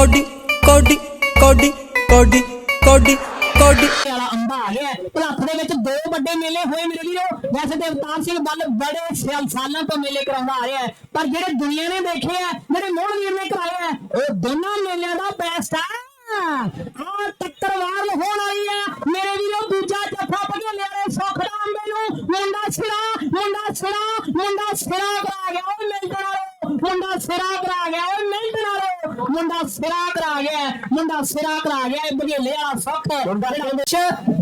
Cody ਕੋਡੀ ਕੋਡੀ ਕੋਡੀ ਕੋਡੀ ਕੋਡੀ। ਵਾਲਾ ਅੰਬਾ ਆ ਗਿਆ। ਭਲੱਥ ਦੇ ਵਿੱਚ ਦੋ ਵੱਡੇ ਮੇਲੇ ਹੋਏ ਮੇਰੇ ਵੀਰੋ ਵੈਸੇ ਤੇ ਅਵਤਾਰ ਸਿੰਘ ਬੱਲ ਬੜੇ ਸਾਲਾਂ ਤੋਂ ਮੇਲੇ ਕਰਾਉਂਦਾ ਆ ਰਿਹਾ ਪਰ ਜਿਹੜੇ ਦੁਨੀਆ ਨੇ ਦੇਖੇ ਆ, ਜਿਹੜੇ ਮੋਹਨ ਵੀਰ ਨੇ ਕਰਾਏ ਉਹ ਦੋਨਾਂ ਮੇਲਿਆਂ ਦਾ ਬੈਸਟ ਆ। ਆ ਟੱਕਰ ਹੋਣ ਵਾਲੀ ਆ। ਮੇਰੇ ਵੀਰੋ, ਦੂਜਾ ਜੱਫਾ ਪਗੇਲੇ ਵਾਲੇ ਸੁੱਖ ਦਾ ਅੰਬੇ ਨੂੰ। ਮੁੰਡਾ ਸਿਰਾ ਮੁੰਡਾ ਸਿਰਾ ਮੁੰਡਾ ਸਿਰਾ ਕਰਾ ਗਿਆ, ਉਹ ਮਿਲਣ ਵਾਲੋ। ਮੁੰਡਾ ਸਿਰਾ ਕਰਾ ਗਿਆ, ਉਹ ਮਿਲਣ ਵਾਲੋ। ਮੁੰਡਾ ਸਿਰਾ ਕਰਾ ਗਿਆ ਮੁੰਡਾ ਸਿਰਾ ਕਰਾ ਗਿਆ ਬਗੇਲੇ ਵਾਲਾ ਸੁੱਖ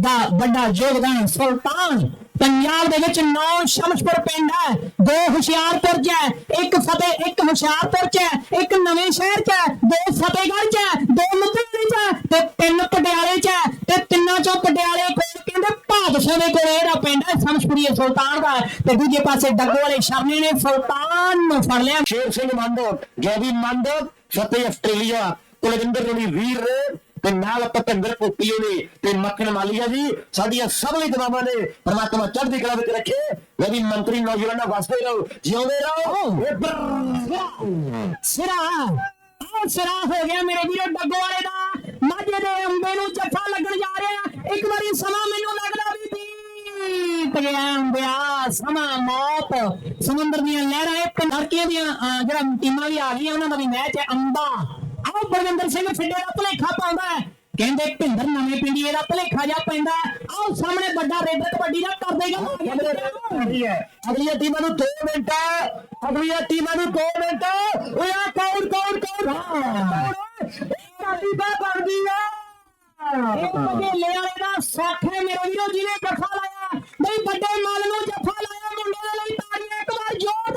ਦਾ ਵੱਡਾ ਯੋਗਦਾਨ ਸੁਲਤਾਨ ਪੰਜਾਬ ਦੇ ਵਿੱਚ ਨੌ ਸ਼ਮਸ਼ਪੁਰ ਪਿੰਡ ਹੈ, ਦੋ ਹੁਸ਼ਿਆਰਪੁਰ ਚ ਹੈ, ਇੱਕ ਫਤਿਹ, ਇੱਕ ਹੁਸ਼ਿਆਰਪੁਰ ਚ ਹੈ, ਇੱਕ ਨਵੇਂ ਸ਼ਹਿਰ ਚ ਹੈ, ਦੋ ਫਤਿਹਗੜ੍ਹ ਚ ਹੈ, ਦੋ ਲੁਧਿਆਣੇ ਚ ਹੈ ਤੇ ਤਿੰਨ ਪਟਿਆਲੇ ਚ ਹੈ ਤੇ ਤਿੰਨਾਂ ਚੋਂ ਪਟਿਆਲੇ ਕੋਲ ਕਹਿੰਦੇ ਭਾਦਸੋਂ ਦੇ ਕੋਲ ਇਹਦਾ ਪਿੰਡ ਹੈ ਸ਼ਮਸ਼ਪੁਰੀ ਸੁਲਤਾਨ ਦਾ ਤੇ ਦੂਜੇ ਪਾਸੇ ਡੱਗੋ ਵਾਲੇ ਸ਼ਰਨੇ ਨੇ, ਸੁਲਤਾਨ ਨੂੰ ਫੜ ਲਿਆ। ਸ਼ੇਰ ਸਿੰਘ ਮੰਡੋ ਗੈਵੀ ਮੰਡੋ ਫਤਿਹ ਆਸਟ੍ਰੇਲੀਆ। ਕੁਲਵਿੰਦਰ ਰੋਣੀ ਵੀਰ ਤੇ ਨਾਲ ਭਪਿੰਦਰ ਪੁੱਪੀਏ ਨੇ ਤੇ ਮੱਖਣ ਮਾਲੀਆ ਜੀ। ਸਾਡੀਆਂ ਸਭ ਲਈ ਦੁਆਵਾਂ ਨੇ। ਪਰਮਾਤਮਾ ਚੜ੍ਹਦੀ ਕਲਾ ਵਿੱਚ ਰੱਖੇ। ਮੈਂ ਵੀ ਮੰਤਰੀ ਨੌਜਵਾਨਾਂ ਵਾਸਤੇ ਰਹੋ। ਜਿਉਂਦੇ ਰਹੋ। ਸਿਰਾ। ਆਹ ਸਿਰਾ ਹੋ ਗਿਆ ਮੇਰੇ ਵੀਰੋ ਡੱਗੋ ਵਾਲੇ ਦਾ। ਮਾਝੇ ਦੇ ਅੰਬੇ ਨੂੰ ਜੱਫਾ ਲੱਗਣ ਜਾ ਰਿਹਾ। ਇੱਕ ਵਾਰੀ ਸਮਾਂ ਮੈਨੂੰ ਲੱਗਦਾ ਵੀ ਬੀਤ ਗਿਆ ਅੰਬਿਆ। ਸਮਾਂ ਮੌਤ ਸਮੁੰਦਰ ਦੀਆਂ ਲਹਿਰਾਂ ਇਹ ਪੰਡਰਕੀਆਂ ਦੀਆਂ ਜਿਹੜਾ ਟੀਮਾਂ ਵੀ ਆ ਗਈਆਂ ਉਹਨਾਂ ਦਾ ਵੀ ਮੈਚ ਹੈ ਅੰਬਾ। ਆਹ ਬਲਵਿੰਦਰ ਸਿੰਘ ਫਿੱਡੇ ਦਾ ਭਲੇਖਾ ਪਾਉਂਦਾ ਹੈ। ਕਹਿੰਦੇ ਭਿੰਦਰ ਨਵੇਂ ਪਿੰਡੀਏ ਦਾ ਭਲੇਖਾ ਜਾ ਪੈਂਦਾ। ਆਹ ਸਾਹਮਣੇ ਵੱਡਾ ਰੇਡਰ ਕਬੱਡੀ ਦਾ ਕਰ ਦੇਗਾ ਅਗਲੀਆਂ ਟੀਮਾਂ ਨੂੰ 2 ਮਿੰਟ ਅਗਲੀਆਂ ਟੀਮਾਂ ਨੂੰ 2 ਮਿੰਟ ਓਏ ਆ ਕੌਣ ਕੌਣ ਕੌਣ? ਸਾਡੀ ਬਾ ਬਣਦੀ ਆ ਇਹ ਬਗੇਲੇ ਵਾਲੇ ਦਾ ਸੁੱਖ ਹੈ। ਮੇਰੇ ਵੀਰੋ ਜਿਹਨੇ ਜੱਫਾ ਲਾਇਆ ਬਈ ਵੱਡੇ ਮੱਲ ਨੂੰ ਜੱਫਾ ਲਾਇਆ ਮੁੰਡੇ ਦੇ ਲਈ ਤਾੜੀਆਂ ਇੱਕ ਵਾਰ ਜੋਰ